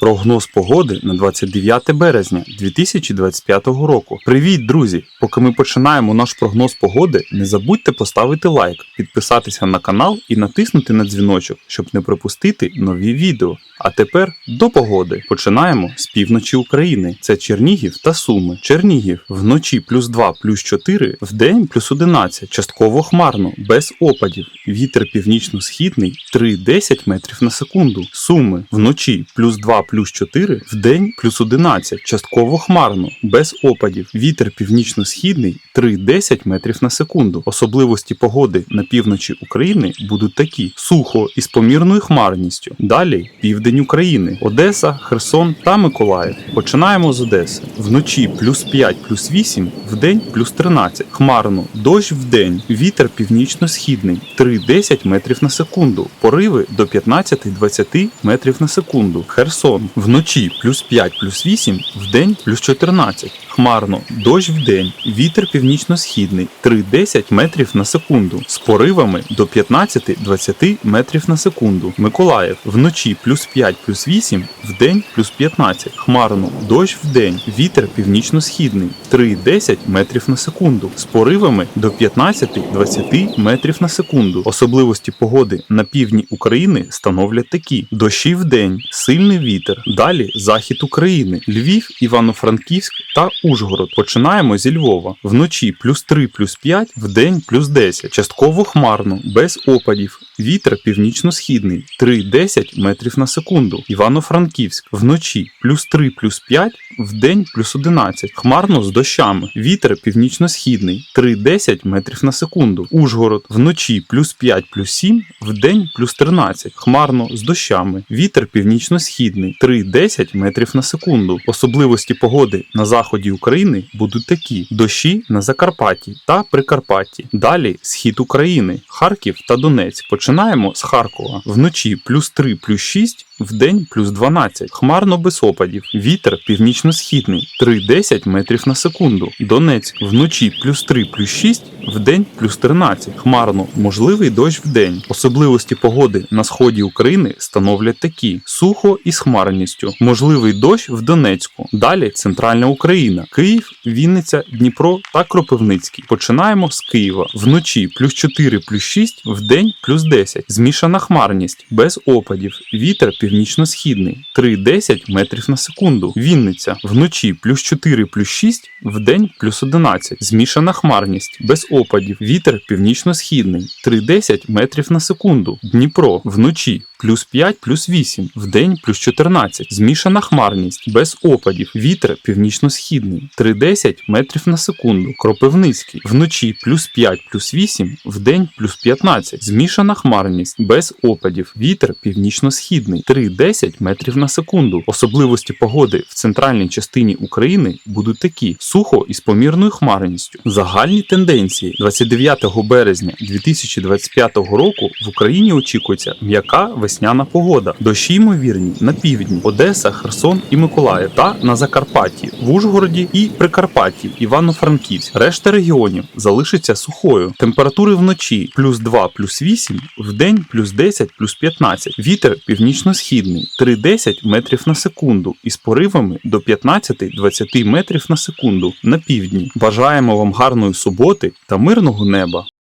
Прогноз погоди на 29 березня 2025 року. Привіт, друзі! Поки ми починаємо наш прогноз погоди, не забудьте поставити лайк, підписатися на канал і натиснути на дзвіночок, щоб не пропустити нові відео. А тепер до погоди. Починаємо з півночі України. Це Чернігів та Суми. Чернігів вночі плюс 2, плюс 4, вдень плюс 11, частково хмарно, без опадів. Вітер північно-східний 3-10 метрів на секунду. Суми вночі плюс 2, плюс 4, вдень плюс 11, частково хмарно, без опадів. Вітер північно-східний 3-10 метрів на секунду. Особливості погоди на півночі України будуть такі: сухо із помірною хмарністю. Далі південь України, Одеса, Херсон та Миколаїв. Починаємо з Одеси. Вночі плюс 5, плюс 8, вдень плюс 13. Хмарно, дощ вдень, вітер північно-східний 3-10 метрів на секунду. Пориви до 15-20 метрів на секунду. Херсон вночі плюс 5, плюс 8, вдень плюс 14. Хмарно, дощ вдень, вітер північно-східний 3-10 метрів на секунду. З поривами до 15-20 метрів на секунду. Миколаїв вночі плюс 5, плюс 8, вдень плюс 15. Хмарно, дощ вдень, вітер північно-східний 3-10 метрів на секунду. З поривами до 15-20 метрів на секунду. Особливості погоди на півдні України становлять такі: дощі вдень, сильний вітер. Далі захід України, Львів, Івано-Франківськ та Ужгород. Починаємо зі Львова. Вночі плюс 3, плюс 5, вдень плюс 10. Частково хмарно, без опадів. Вітер північно-східний 3-10 метрів на секунду. Івано-Франківськ вночі плюс 3, плюс 5, вдень плюс 11. Хмарно з дощами. Вітер північно-східний 3-10 метрів на секунду. Ужгород вночі плюс 5, плюс 7, вдень плюс 13. Хмарно з дощами. Вітер північно-східний 3-10 метрів на секунду. Особливості погоди на заході України будуть такі: дощі на Закарпатті та Прикарпатті. Далі схід України, Харків та Донець. Починаємо з Харкова. Вночі плюс 3, плюс 6, вдень плюс 12. Хмарно без опадів. Вітер північно-східний 3-10 метрів на секунду. Донецьк вночі плюс 3, плюс 6, вдень плюс 13. Хмарно, можливий дощ вдень. Особливості погоди на сході України становлять такі: сухо із хмарністю, можливий дощ в Донецьку. Далі центральна Україна, Київ, Вінниця, Дніпро та Кропивницький. Починаємо з Києва. Вночі плюс 4, плюс 6, вдень плюс 10. Змішана хмарність, без опадів. Вітер північно-східний 3-10 метрів на секунду. Вінниця вночі плюс 4, плюс 6, вдень плюс 11. Змішана хмарність, без опадів. Вітер північно-східний 3-10 метрів на секунду. Дніпро вночі плюс 5, плюс 8, вдень плюс 14. Змішана хмарність, без опадів. Вітер північно-східний 3-10 метрів на секунду. Кропивницький вночі плюс 5, плюс 8, вдень плюс 15. Змішана хмарність, без опадів. Вітер північно-східний 3-10 метрів на секунду. Особливості погоди в центральній частині України будуть такі: сухо із помірною хмарністю. Загальні тенденції 29 березня 2025 року в Україні очікується м'яка весняна погода. Дощі ймовірні на півдні, Одеса, Херсон і Миколаїв та на Закарпатті, в Ужгороді і Прикарпатті, Івано-Франківськ. Решта регіонів залишиться сухою. Температури вночі плюс 2, плюс 8, вдень плюс 10, плюс 15. Вітер північно-східний 3-10 метрів на секунду із поривами до 15-20 метрів на секунду на півдні. Бажаємо вам гарної суботи та мирного неба.